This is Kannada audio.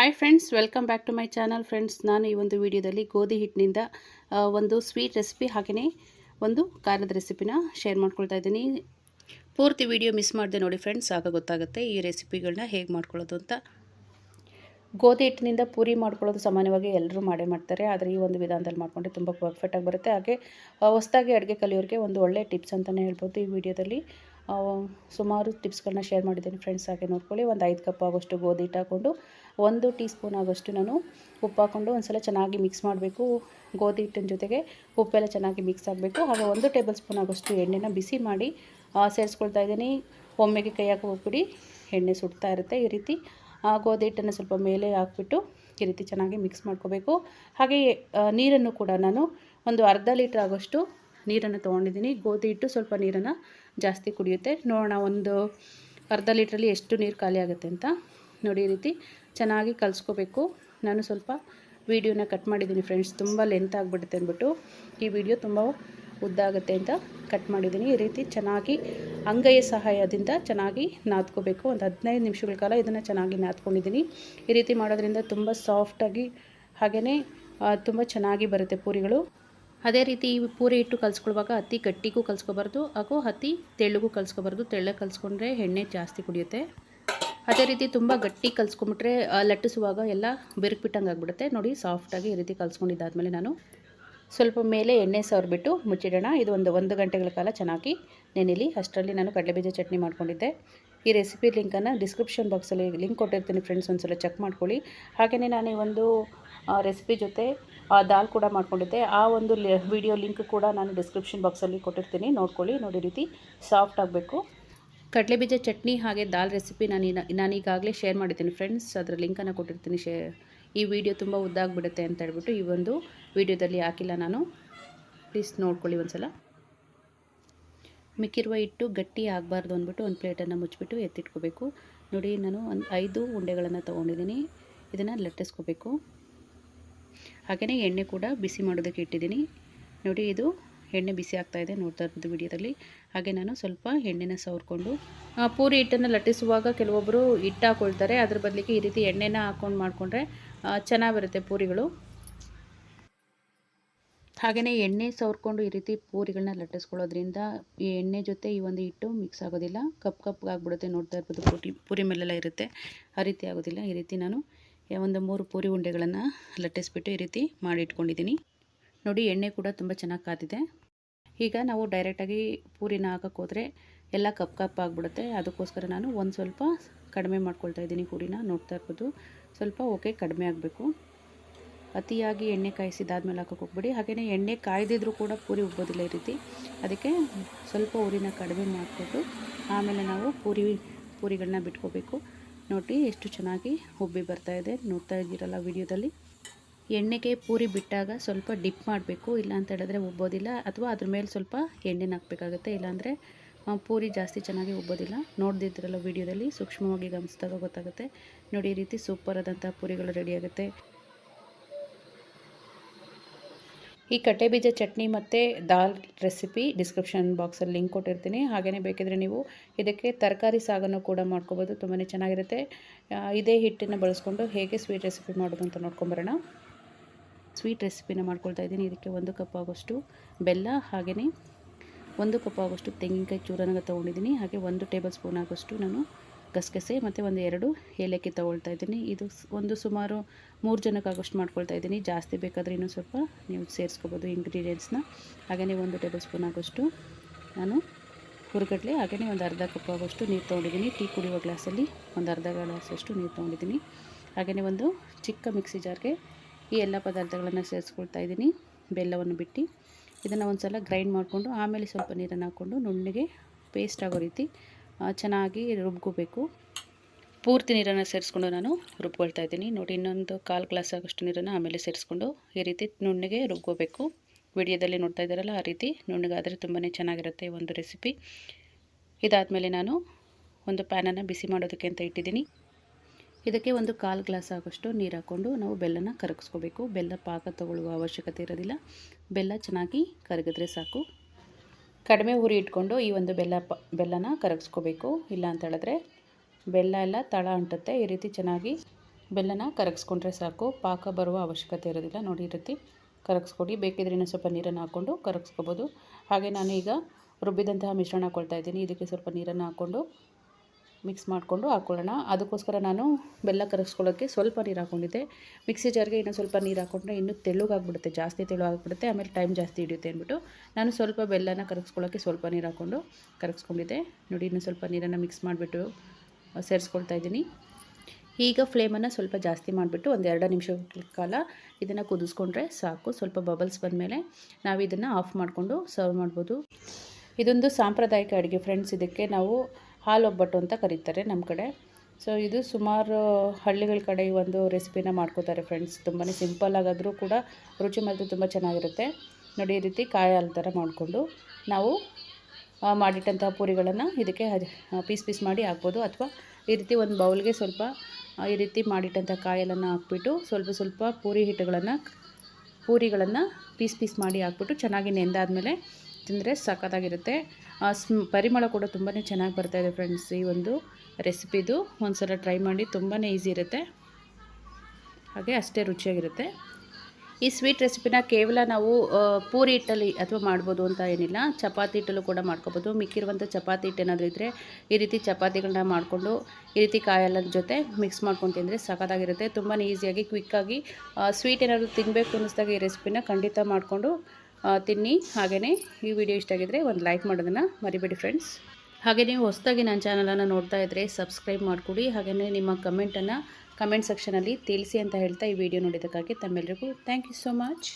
Hi friends welcome back to my channel friends ನಾನು ಈ ಒಂದು ವಿಡಿಯೋದಲ್ಲಿ ಗೋಧಿ ಹಿಟ್ಟಿನಿಂದ ಒಂದು ಸ್ವೀಟ್ ರೆಸಿಪಿ ಹಾಗೆಯೇ ಒಂದು ಖಾರದ ರೆಸಿಪಿನ ಶೇರ್ ಮಾಡ್ಕೊಳ್ತಾ ಇದ್ದೀನಿ. ಪೂರ್ತಿ ವಿಡಿಯೋ ಮಿಸ್ ಮಾಡಿದೆ ನೋಡಿ ಫ್ರೆಂಡ್ಸ್ ಆಗ ಗೊತ್ತಾಗುತ್ತೆ ಈ ರೆಸಿಪಿಗಳನ್ನ ಹೇಗೆ ಮಾಡ್ಕೊಳ್ಳೋದು ಅಂತ. ಗೋಧಿ ಹಿಟ್ಟಿನಿಂದ ಪೂರಿ ಮಾಡ್ಕೊಳ್ಳೋದು ಸಾಮಾನ್ಯವಾಗಿ ಎಲ್ಲರೂ ಮಾಡೇ ಮಾಡ್ತಾರೆ, ಆದರೆ ಈ ಒಂದು ವಿಧಾನದಲ್ಲಿ ಮಾಡಿಕೊಂಡ್ರೆ ತುಂಬ ಪರ್ಫೆಕ್ಟಾಗಿ ಬರುತ್ತೆ. ಹಾಗೆ ಹೊಸದಾಗಿ ಅಡುಗೆ ಕಲಿಯೋರಿಗೆ ಒಂದು ಒಳ್ಳೆ ಟಿಪ್ಸ್ ಅಂತಲೇ ಹೇಳ್ಬೋದು ಈ ವಿಡಿಯೋದಲ್ಲಿ. ಸುಮಾರು ಟಿಪ್ಸ್ಗಳನ್ನ ಶೇರ್ ಮಾಡಿದ್ದೀನಿ ಫ್ರೆಂಡ್ಸ್ ಹಾಗೆ ನೋಡ್ಕೊಳ್ಳಿ. ಒಂದು ಐದು ಕಪ್ ಆಗೋಷ್ಟು ಗೋಧಿ ಹಿಟ್ಟು ಹಾಕ್ಕೊಂಡು ಒಂದು ಟೀ ಸ್ಪೂನ್ ಆಗೋಷ್ಟು ನಾನು ಉಪ್ಪು ಹಾಕ್ಕೊಂಡು ಒಂದು ಸಲ ಚೆನ್ನಾಗಿ ಮಿಕ್ಸ್ ಮಾಡಬೇಕು. ಗೋಧಿ ಹಿಟ್ಟಿನ ಜೊತೆಗೆ ಉಪ್ಪೆಲ್ಲ ಚೆನ್ನಾಗಿ ಮಿಕ್ಸ್ ಆಗಬೇಕು. ಹಾಗೆ ಒಂದು ಟೇಬಲ್ ಸ್ಪೂನ್ ಆಗೋಷ್ಟು ಎಣ್ಣೆನ ಬಿಸಿ ಮಾಡಿ ಸೇರಿಸ್ಕೊಳ್ತಾ ಇದ್ದೀನಿ. ಒಮ್ಮೆಗೆ ಕೈ ಹಾಕಿ ಹೋಗ್ಬಿಡಿ ಎಣ್ಣೆ ಸುಡ್ತಾ ಇರುತ್ತೆ ಈ ರೀತಿ. ಆ, ಗೋಧಿ ಹಿಟ್ಟನ್ನು ಸ್ವಲ್ಪ ಮೇಲೆ ಹಾಕ್ಬಿಟ್ಟು ಈ ರೀತಿ ಚೆನ್ನಾಗಿ ಮಿಕ್ಸ್ ಮಾಡ್ಕೋಬೇಕು. ಹಾಗೆ ಆ, ನೀರನ್ನು ಕೂಡ ನಾನು ಒಂದು ಅರ್ಧ ಲೀಟ್ರ್ ಆಗೋಷ್ಟು ನೀರನ್ನು ತೊಗೊಂಡಿದ್ದೀನಿ. ಗೋಧಿ ಹಿಟ್ಟು ಸ್ವಲ್ಪ ನೀರನ್ನು ಜಾಸ್ತಿ ಕುಡಿಯುತ್ತೆ. ನೋಡೋಣ ಒಂದು ಅರ್ಧ ಲೀಟ್ರಲ್ಲಿ ಎಷ್ಟು ನೀರು ಖಾಲಿ ಆಗುತ್ತೆ ಅಂತ. ನೋಡಿ ಈ ರೀತಿ ಚೆನ್ನಾಗಿ ಕಲಿಸ್ಕೋಬೇಕು. ನಾನು ಸ್ವಲ್ಪ ವೀಡಿಯೋನ ಕಟ್ ಮಾಡಿದ್ದೀನಿ ಫ್ರೆಂಡ್ಸ್. ತುಂಬ ಲೆಂತ್ ಆಗಿಬಿಡುತ್ತೆ ಅಂದ್ಬಿಟ್ಟು ಈ ವಿಡಿಯೋ ತುಂಬ ಉದ್ದ ಆಗುತ್ತೆ ಅಂತ ಕಟ್ ಮಾಡಿದ್ದೀನಿ. ಈ ರೀತಿ ಚೆನ್ನಾಗಿ ಅಂಗೈಯ ಸಹಾಯದಿಂದ ಚೆನ್ನಾಗಿ ನಾದ್ಕೋಬೇಕು. ಒಂದು ಹದಿನೈದು ನಿಮಿಷಗಳ ಕಾಲ ಇದನ್ನು ಚೆನ್ನಾಗಿ ನಾದ್ಕೊಂಡಿದ್ದೀನಿ. ಈ ರೀತಿ ಮಾಡೋದ್ರಿಂದ ತುಂಬ ಸಾಫ್ಟಾಗಿ ಹಾಗೆಯೇ ತುಂಬ ಚೆನ್ನಾಗಿ ಬರುತ್ತೆ ಪೂರಿಗಳು. ಅದೇ ರೀತಿ ಪೂರಿ ಹಿಟ್ಟು ಕಲ್ಸ್ಕೊಳ್ಳುವಾಗ ಅತಿ ಗಟ್ಟಿಗೂ ಕಲ್ಸ್ಕೊಬಾರ್ದು ಹಾಗೂ ಅತಿ ತೆಳ್ಳಗೂ ಕಲ್ಸ್ಕೊಬಾರ್ದು. ತೆಳ್ಳಗೆ ಕಲಿಸ್ಕೊಂಡ್ರೆ ಎಣ್ಣೆ ಜಾಸ್ತಿ ಕುಡಿಯುತ್ತೆ. ಅದೇ ರೀತಿ ತುಂಬ ಗಟ್ಟಿ ಕಲಿಸ್ಕೊಂಬಿಟ್ರೆ ಲಟ್ಟಿಸುವಾಗ ಎಲ್ಲ ಬಿರುಕ್ಬಿಟ್ಟಂಗೆ ಆಗಿಬಿಡುತ್ತೆ. ನೋಡಿ ಸಾಫ್ಟಾಗಿ ಈ ರೀತಿ ಕಲಿಸ್ಕೊಂಡಿದ್ದಾದಮೇಲೆ ನಾನು ಸ್ವಲ್ಪ ಮೇಲೆ ಎಣ್ಣೆ ಸವರ್ಬಿಟ್ಟು ಮುಚ್ಚಿಡೋಣ. ಇದು ಒಂದು ಒಂದು ಗಂಟೆಗಳ ಕಾಲ ಚೆನ್ನಾಗಿ ನೆನೆಲಿ. ಅಷ್ಟರಲ್ಲಿ ನಾನು ಕಡಲೆಬೀಜ ಚಟ್ನಿ ಮಾಡ್ಕೊಂಡಿದ್ದೆ. ಈ ರೆಸಿಪಿ ಲಿಂಕನ್ನು ಡಿಸ್ಕ್ರಿಪ್ಷನ್ ಬಾಕ್ಸಲ್ಲಿ ಲಿಂಕ್ ಕೊಟ್ಟಿರ್ತೀನಿ ಫ್ರೆಂಡ್ಸ್ ಒಂದ್ಸಲ ಚೆಕ್ ಮಾಡ್ಕೊಳ್ಳಿ. ಹಾಗೆಯೇ ನಾನು ಒಂದು ರೆಸಿಪಿ ಜೊತೆ ದಾಲ್ ಕೂಡ ಮಾಡ್ಕೊಂಡಿದ್ದೆ. ಆ ಒಂದು ವಿಡಿಯೋ ಲಿಂಕ್ ಕೂಡ ನಾನು ಡಿಸ್ಕ್ರಿಪ್ಷನ್ ಬಾಕ್ಸಲ್ಲಿ ಕೊಟ್ಟಿರ್ತೀನಿ. ನೋಡ್ಕೊಳ್ಳಿ, ನೋಡಿ ರೀತಿ ಸಾಫ್ಟ್ ಆಗಬೇಕು. ಕಡಲೆಬೀಜ ಚಟ್ನಿ ಹಾಗೆ ದಾಲ್ ರೆಸಿಪಿ ನಾನು ನಾನು ಈಗಾಗಲೇ ಶೇರ್ ಮಾಡಿದ್ದೀನಿ ಫ್ರೆಂಡ್ಸ್ ಅದರ ಲಿಂಕನ್ನು ಕೊಟ್ಟಿರ್ತೀನಿ ಶೇ, ಈ ವಿಡಿಯೋ ತುಂಬ ಉದ್ದಾಗ್ಬಿಡುತ್ತೆ ಅಂತ ಹೇಳ್ಬಿಟ್ಟು ಈ ಒಂದು ವಿಡಿಯೋದಲ್ಲಿ ಹಾಕಿಲ್ಲ ನಾನು. ಪ್ಲೀಸ್ ನೋಡ್ಕೊಳ್ಳಿ ಒಂದ್ಸಲ. ಮಿಕ್ಕಿರುವ ಹಿಟ್ಟು ಗಟ್ಟಿ ಆಗಬಾರ್ದು ಅಂದ್ಬಿಟ್ಟು ಒಂದು ಪ್ಲೇಟನ್ನು ಮುಚ್ಚಿಬಿಟ್ಟು ಎತ್ತಿಟ್ಕೋಬೇಕು. ನೋಡಿ, ನಾನು ಒಂದು ಐದು ಉಂಡೆಗಳನ್ನು ತೊಗೊಂಡಿದ್ದೀನಿ. ಇದನ್ನು ಲಟ್ಟಿಸ್ಕೋಬೇಕು. ಹಾಗೆಯೇ ಎಣ್ಣೆ ಕೂಡ ಬಿಸಿ ಮಾಡೋದಕ್ಕೆ ಇಟ್ಟಿದ್ದೀನಿ. ನೋಡಿ, ಇದು ಎಣ್ಣೆ ಬಿಸಿ ಆಗ್ತಾ ಇದೆ ನೋಡ್ತಾ ಇರ್ಬೋದು ವಿಡಿಯೋದಲ್ಲಿ. ಹಾಗೆ ನಾನು ಸ್ವಲ್ಪ ಎಣ್ಣೆನ ಸವರ್ಕೊಂಡು ಪೂರಿ ಹಿಟ್ಟನ್ನು ಲಟ್ಟಿಸುವಾಗ ಕೆಲವೊಬ್ಬರು ಹಿಟ್ಟು ಹಾಕ್ಕೊಳ್ತಾರೆ ಅದ್ರ ಬದಲಿಗೆ ಈ ರೀತಿ ಎಣ್ಣೆನ ಹಾಕ್ಕೊಂಡು ಮಾಡಿಕೊಂಡ್ರೆ ಚೆನ್ನಾಗಿರುತ್ತೆ ಪೂರಿಗಳು. ಹಾಗೆಯೇ ಎಣ್ಣೆ ಸವರ್ಕೊಂಡು ಈ ರೀತಿ ಪೂರಿಗಳನ್ನ ಲಟ್ಟಿಸ್ಕೊಳ್ಳೋದ್ರಿಂದ ಈ ಎಣ್ಣೆ ಜೊತೆ ಈ ಒಂದು ಹಿಟ್ಟು ಮಿಕ್ಸ್ ಆಗೋದಿಲ್ಲ. ಕಪ್ ಕಪ್ ಆಗಿಬಿಡುತ್ತೆ ನೋಡ್ತಾ ಇರ್ಬೋದು ಪೂರಿ ಪೂರಿ ಮೇಲೆಲ್ಲ ಇರುತ್ತೆ. ಆ ರೀತಿ ಆಗೋದಿಲ್ಲ. ಈ ರೀತಿ ನಾನು ಒಂದು ಮೂರು ಪೂರಿ ಉಂಡೆಗಳನ್ನು ಲಟ್ಟಿಸ್ಬಿಟ್ಟು ಈ ರೀತಿ ಮಾಡಿ ಇಟ್ಕೊಂಡಿದ್ದೀನಿ ನೋಡಿ ಎಣ್ಣೆ ಕೂಡ ತುಂಬ ಚೆನ್ನಾಗಿ ಕಾದಿದೆ. ಈಗ ನಾವು ಡೈರೆಕ್ಟಾಗಿ ಪೂರಿನ ಹಾಕಕ್ಕೆ ಹೋದರೆ ಎಲ್ಲ ಕಪ್ ಕಪ್ ಆಗಿಬಿಡುತ್ತೆ. ಅದಕ್ಕೋಸ್ಕರ ನಾನು ಒಂದು ಸ್ವಲ್ಪ ಕಡಿಮೆ ಮಾಡ್ಕೊಳ್ತಾ ಇದ್ದೀನಿ ಪೂರಿನ. ನೋಡ್ತಾ ಇರ್ಬೋದು. ಸ್ವಲ್ಪ ಓಕೆ ಕಡಿಮೆ ಆಗಬೇಕು. ಅತಿಯಾಗಿ ಎಣ್ಣೆ ಕಾಯಿಸಿದಾದ್ಮೇಲೆ ಹಾಕೋಕೆ ಹೋಗ್ಬೇಡಿ. ಹಾಗೆಯೇ ಎಣ್ಣೆ ಕಾಯ್ದಿದ್ರೂ ಕೂಡ ಪೂರಿ ಉಬ್ಬೋದಿಲ್ಲ ಈ ರೀತಿ. ಅದಕ್ಕೆ ಸ್ವಲ್ಪ ಊರಿನ ಕಡಿಮೆ ಮಾಡಿಕೊಂಡು ಆಮೇಲೆ ನಾವು ಪೂರಿ, ಪೂರಿಗಳನ್ನ ಬಿಟ್ಕೋಬೇಕು. ನೋಡಿ ಎಷ್ಟು ಚೆನ್ನಾಗಿ ಉಬ್ಬಿ ಬರ್ತಾ ಇದೆ. ನೋಡ್ತಾ ಇದ್ದೀರಲ್ಲ ವಿಡಿಯೋದಲ್ಲಿ. ಎಣ್ಣೆಗೆ ಪೂರಿ ಬಿಟ್ಟಾಗ ಸ್ವಲ್ಪ ಡಿಪ್ ಮಾಡಬೇಕು. ಇಲ್ಲ ಅಂತ ಹೇಳಿದ್ರೆ ಉಬ್ಬೋದಿಲ್ಲ ಅಥವಾ ಅದ್ರ ಮೇಲೆ ಸ್ವಲ್ಪ ಎಣ್ಣೆನ ಹಾಕಬೇಕಾಗುತ್ತೆ. ಇಲ್ಲಾಂದರೆ ಪೂರಿ ಜಾಸ್ತಿ ಚೆನ್ನಾಗಿ ಉಬ್ಬೋದಿಲ್ಲ ನೋಡ್ದಿದ್ರಲ್ಲ ವಿಡಿಯೋದಲ್ಲಿ, ಸೂಕ್ಷ್ಮವಾಗಿ ಗಮನಿಸಿದಾಗ ಗೊತ್ತಾಗುತ್ತೆ. ನೋಡಿ ಈ ರೀತಿ ಸೂಪರ್ ಆದಂಥ ಪೂರಿಗಳು ರೆಡಿ ಆಗುತ್ತೆ ಈ ಕಟ್ಟೆ ಬೀಜ, ಚಟ್ನಿ ಮತ್ತು ದಾಲ್ ರೆಸಿಪಿ ಡಿಸ್ಕ್ರಿಪ್ಷನ್ ಬಾಕ್ಸಲ್ಲಿ ಲಿಂಕ್ ಕೊಟ್ಟಿರ್ತೀನಿ. ಹಾಗೆಯೇ ಬೇಕಿದ್ರೆ ನೀವು ಇದಕ್ಕೆ ತರಕಾರಿ ಸಾಗನ್ನು ಕೂಡ ಮಾಡ್ಕೋಬೋದು. ತುಂಬಾ ಚೆನ್ನಾಗಿರುತ್ತೆ. ಇದೇ ಹಿಟ್ಟನ್ನು ಬಳಸ್ಕೊಂಡು ಹೇಗೆ ಸ್ವೀಟ್ ರೆಸಿಪಿ ಮಾಡೋದು ಅಂತ ನೋಡ್ಕೊಂಬರೋಣ. ಸ್ವೀಟ್ ರೆಸಿಪಿನ ಮಾಡ್ಕೊಳ್ತಾ ಇದ್ದೀನಿ. ಇದಕ್ಕೆ ಒಂದು ಕಪ್ ಆಗೋಷ್ಟು ಬೆಲ್ಲ ಹಾಗೆಯೇ ಒಂದು ಕಪ್ ಆಗೋಷ್ಟು ತೆಂಗಿನಕಾಯಿ ಚೂರನಾಗ ತೊಗೊಂಡಿದ್ದೀನಿ. ಹಾಗೆ ಒಂದು ಟೇಬಲ್ ಸ್ಪೂನ್ ಆಗೋಷ್ಟು ನಾನು ಗಸಗಸೆ ಮತ್ತು ಒಂದು ಎರಡು ಏಲಕ್ಕಿ ತೊಗೊಳ್ತಾ ಇದ್ದೀನಿ. ಇದು ಒಂದು ಸುಮಾರು ಮೂರು ಜನಕ್ಕಾಗೋಷ್ಟು ಮಾಡ್ಕೊಳ್ತಾ ಇದ್ದೀನಿ. ಜಾಸ್ತಿ ಬೇಕಾದರೆ ಇನ್ನೂ ಸ್ವಲ್ಪ ನೀವು ಸೇರಿಸ್ಕೋಬೋದು ಇಂಗ್ರೀಡಿಯೆಂಟ್ಸ್ನ ಹಾಗೆಯೇ ಒಂದು ಟೇಬಲ್ ಸ್ಪೂನ್ ಆಗೋಷ್ಟು ನಾನು ಹುರುಗಡ್ಲೆ ಹಾಗೆಯೇ ಒಂದು ಅರ್ಧ ಕಪ್ ಆಗೋಷ್ಟು ನೀರು ತೊಗೊಂಡಿದ್ದೀನಿ. ಟೀ ಕುಡಿಯುವ ಗ್ಲಾಸಲ್ಲಿ ಒಂದು ಅರ್ಧ ಗ್ಲಾಸಷ್ಟು ನೀರು ತೊಗೊಂಡಿದ್ದೀನಿ. ಹಾಗೆಯೇ ಒಂದು ಚಿಕ್ಕ ಮಿಕ್ಸಿ ಜಾರ್ಗೆ ಈ ಎಲ್ಲ ಪದಾರ್ಥಗಳನ್ನು ಸೇರಿಸ್ಕೊಳ್ತಾ ಇದ್ದೀನಿ ಬೆಲ್ಲವನ್ನು ಬಿಟ್ಟು. ಇದನ್ನು ಒಂದು ಸಲ ಗ್ರೈಂಡ್ ಮಾಡಿಕೊಂಡು ಆಮೇಲೆ ಸ್ವಲ್ಪ ನೀರನ್ನು ಹಾಕ್ಕೊಂಡು ನುಣ್ಣಗೆ ಪೇಸ್ಟ್ ಆಗೋ ರೀತಿ ಚೆನ್ನಾಗಿ ರುಬ್ಕೋಬೇಕು. ಪೂರ್ತಿ ನೀರನ್ನು ಸೇರಿಸ್ಕೊಂಡು ನಾನು ರುಬ್ಕೊಳ್ತಾ ಇದ್ದೀನಿ. ನೋಡಿ, ಇನ್ನೊಂದು ಕಾಲು ಗ್ಲಾಸ್ ಆಗೋಷ್ಟು ನೀರನ್ನು ಆಮೇಲೆ ಸೇರಿಸ್ಕೊಂಡು ಈ ರೀತಿ ನುಣ್ಣಗೆ ರುಬ್ಕೋಬೇಕು. ವಿಡಿಯೋದಲ್ಲಿ ನೋಡ್ತಾ ಇದ್ದಾರಲ್ಲ, ಆ ರೀತಿ ನುಣ್ಣಗಾದರೆ ತುಂಬಾ ಚೆನ್ನಾಗಿರುತ್ತೆ ಒಂದು ರೆಸಿಪಿ. ಇದಾದಮೇಲೆ ನಾನು ಒಂದು ಪ್ಯಾನನ್ನು ಬಿಸಿ ಮಾಡೋದಕ್ಕೆ ಅಂತ ಇಟ್ಟಿದ್ದೀನಿ. ಇದಕ್ಕೆ ಒಂದು ಕಾಲು ಗ್ಲಾಸ್ ಆಗೋಷ್ಟು ನೀರು ಹಾಕ್ಕೊಂಡು ನಾವು ಬೆಲ್ಲನ ಕರಗಿಸ್ಕೋಬೇಕು. ಬೆಲ್ಲ ಪಾಕ ತಗೊಳ್ಳುವ ಅವಶ್ಯಕತೆ ಇರೋದಿಲ್ಲ. ಬೆಲ್ಲ ಚೆನ್ನಾಗಿ ಕರಗಿದ್ರೆ ಸಾಕು. ಕಡಿಮೆ ಉರಿ ಇಟ್ಕೊಂಡು ಈ ಒಂದು ಬೆಲ್ಲ ಪ, ಬೆಲ್ಲನ ಕರಗಿಸ್ಕೋಬೇಕು. ಇಲ್ಲ ಅಂತ ಹೇಳಿದ್ರೆ ಬೆಲ್ಲ ಎಲ್ಲ ತಳ ಅಂಟುತ್ತೆ. ಈ ರೀತಿ ಚೆನ್ನಾಗಿ ಬೆಲ್ಲನ ಕರಗಿಸ್ಕೊಂಡ್ರೆ ಸಾಕು. ಪಾಕ ಬರುವ ಅವಶ್ಯಕತೆ ಇರೋದಿಲ್ಲ. ನೋಡಿ, ಈ ರೀತಿ ಕರಗಿಸ್ಕೊಡಿ. ಬೇಕಿದ್ರೆ ಇನ್ನೂ ಸ್ವಲ್ಪ ನೀರನ್ನು ಹಾಕ್ಕೊಂಡು ಕರಗಿಸ್ಕೋಬೋದು. ಹಾಗೆ ನಾನು ಈಗ ರುಬ್ಬಿದಂತಹ ಮಿಶ್ರಣ ಹಾಕ್ಕೊಳ್ತಾ ಇದ್ದೀನಿ. ಇದಕ್ಕೆ ಸ್ವಲ್ಪ ನೀರನ್ನು ಹಾಕ್ಕೊಂಡು ಮಿಕ್ಸ್ ಮಾಡಿಕೊಂಡು ಹಾಕ್ಕೊಳ್ಳೋಣ ಅದಕ್ಕೋಸ್ಕರ ನಾನು ಬೆಲ್ಲ ಕರಗಿಸ್ಕೊಳ್ಳೋಕ್ಕೆ ಸ್ವಲ್ಪ ನೀರು ಹಾಕ್ಕೊಂಡಿದ್ದೆ. ಮಿಕ್ಸಿ ಜಾರ್ಗೆ ಇನ್ನೂ ಸ್ವಲ್ಪ ನೀರು ಹಾಕ್ಕೊಂಡ್ರೆ ಇನ್ನೂ ತೆಳುಗಾಗ್ಬಿಡುತ್ತೆ, ಜಾಸ್ತಿ ತೆಳು ಆಗಿಬಿಡುತ್ತೆ ಆಮೇಲೆ ಟೈಮ್ ಜಾಸ್ತಿ ಹಿಡಿಯುತ್ತೆ ಅಂದ್ಬಿಟ್ಟು ನಾನು ಸ್ವಲ್ಪ ಬೆಲ್ಲನ ಕರಗಿಸ್ಕೊಳ್ಳೋಕ್ಕೆ ಸ್ವಲ್ಪ ನೀರು ಹಾಕ್ಕೊಂಡು ಕರಗಿಸ್ಕೊಂಡಿದ್ದೆ. ನೋಡಿ ಇನ್ನೂ ಸ್ವಲ್ಪ ನೀರನ್ನು ಮಿಕ್ಸ್ ಮಾಡಿಬಿಟ್ಟು ಸೇರಿಸ್ಕೊಳ್ತಾ ಇದ್ದೀನಿ. ಈಗ ಫ್ಲೇಮನ್ನು ಸ್ವಲ್ಪ ಜಾಸ್ತಿ ಮಾಡಿಬಿಟ್ಟು ಒಂದು ಎರಡು ನಿಮಿಷ ಕಾಲ ಇದನ್ನು ಕುದಿಸ್ಕೊಂಡ್ರೆ ಸಾಕು. ಸ್ವಲ್ಪ ಬಬಲ್ಸ್ ಬಂದಮೇಲೆ ನಾವು ಇದನ್ನು ಆಫ್ ಮಾಡಿಕೊಂಡು ಸರ್ವ್ ಮಾಡ್ಬೋದು. ಇದೊಂದು ಸಾಂಪ್ರದಾಯಿಕ ಅಡುಗೆ. ಫ್ರೆಂಡ್ಸ್, ಇದಕ್ಕೆ ನಾವು ಹಾಲು ಒಬ್ಬಟ್ಟು ಅಂತ ಕರೀತಾರೆ ನಮ್ಮ ಕಡೆ. ಸೊ ಇದು ಸುಮಾರು ಹಳ್ಳಿಗಳ ಕಡೆ ಈ ಒಂದು ರೆಸಿಪಿನ ಮಾಡ್ಕೋತಾರೆ ಫ್ರೆಂಡ್ಸ್ ತುಂಬಾ ಸಿಂಪಲ್ ಆಗಾದರೂ ಕೂಡ ರುಚಿ ಮಾತ್ರ ತುಂಬ ಚೆನ್ನಾಗಿರುತ್ತೆ. ನೋಡಿ, ಈ ರೀತಿ ಕಾಯಿ ಹಾಲು ಥರ ಮಾಡಿಕೊಂಡು ನಾವು ಮಾಡಿಟ್ಟಂತಹ ಪೂರಿಗಳನ್ನು ಇದಕ್ಕೆ ಪೀಸ್ ಪೀಸ್ ಮಾಡಿ ಹಾಕ್ಬೋದು. ಅಥವಾ ಈ ರೀತಿ ಒಂದು ಬೌಲ್ಗೆ ಸ್ವಲ್ಪ ಈ ರೀತಿ ಮಾಡಿಟ್ಟಂಥ ಕಾಯಲನ್ನು ಹಾಕ್ಬಿಟ್ಟು ಸ್ವಲ್ಪ ಸ್ವಲ್ಪ ಪೂರಿ ಹಿಟ್ಟುಗಳನ್ನು, ಪೂರಿಗಳನ್ನು ಪೀಸ್ ಪೀಸ್ ಮಾಡಿ ಹಾಕ್ಬಿಟ್ಟು ಚೆನ್ನಾಗಿ ನೆಂದಾದಮೇಲೆ ತಿಂದರೆ ಸಖತ್ತಾಗಿರುತ್ತೆ. ಸ್ಮ್, ಪರಿಮಳ ಕೂಡ ತುಂಬಾ ಚೆನ್ನಾಗಿ ಬರ್ತಾ ಇದೆ ಫ್ರೆಂಡ್ಸ್ ಈ ಒಂದು ರೆಸಿಪಿದು ಒಂದು ಸಲ ಟ್ರೈ ಮಾಡಿ ತುಂಬಾ ಈಸಿ ಇರುತ್ತೆ. ಹಾಗೆ ಅಷ್ಟೇ ರುಚಿಯಾಗಿರುತ್ತೆ. ಈ ಸ್ವೀಟ್ ರೆಸಿಪಿನ ಕೇವಲ ನಾವು ಪೂರಿ ಹಿಟ್ಟಲ್ಲಿ ಅಥವಾ ಮಾಡ್ಬೋದು ಅಂತ ಏನಿಲ್ಲ. ಚಪಾತಿ ಹಿಟ್ಟಲ್ಲೂ ಕೂಡ ಮಾಡ್ಕೋಬೋದು. ಮಿಕ್ಕಿರುವಂಥ ಚಪಾತಿ ಹಿಟ್ಟು ಏನಾದರೂ ಇದ್ದರೆ ಈ ರೀತಿ ಚಪಾತಿಗಳನ್ನ ಮಾಡಿಕೊಂಡು ಈ ರೀತಿ ಕಾಯೆಲ್ಲ ಜೊತೆ ಮಿಕ್ಸ್ ಮಾಡ್ಕೊಂಡು ತಿಂದರೆ ಸಖತ್ತಾಗಿರುತ್ತೆ. ತುಂಬಾ ಈಸಿಯಾಗಿ ಕ್ವಿಕ್ಕಾಗಿ ಸ್ವೀಟ್ ಏನಾದರೂ ತಿನ್ನಬೇಕು ಅನ್ನಿಸ್ದಾಗ ಈ ರೆಸಿಪಿನ ಖಂಡಿತ ಮಾಡಿಕೊಂಡು ತಿನ್ನಿ. ಹಾಗೆಯೇ ಈ ವಿಡಿಯೋ ಇಷ್ಟ ಆಗಿದ್ದರೆ ಒಂದು ಲೈಕ್ ಮಾಡೋದನ್ನು ಮರಿಬೇಡಿ ಫ್ರೆಂಡ್ಸ್ ಹಾಗೆ ನೀವು ಹೊಸದಾಗಿ ನನ್ನ ಚಾನಲನ್ನು ನೋಡ್ತಾ ಇದ್ದರೆ ಸಬ್ಸ್ಕ್ರೈಬ್ ಮಾಡಿಕೊಡಿ. ಹಾಗೆಯೇ ನಿಮ್ಮ ಕಮೆಂಟನ್ನು ಕಮೆಂಟ್ ಸೆಕ್ಷನಲ್ಲಿ ತಿಳಿಸಿ ಅಂತ ಹೇಳ್ತಾ ಈ ವಿಡಿಯೋ ನೋಡಿದ್ದಕ್ಕಾಗಿ ತಮ್ಮೆಲ್ಲರಿಗೂ ಥ್ಯಾಂಕ್ ಯು ಸೋ ಮಚ್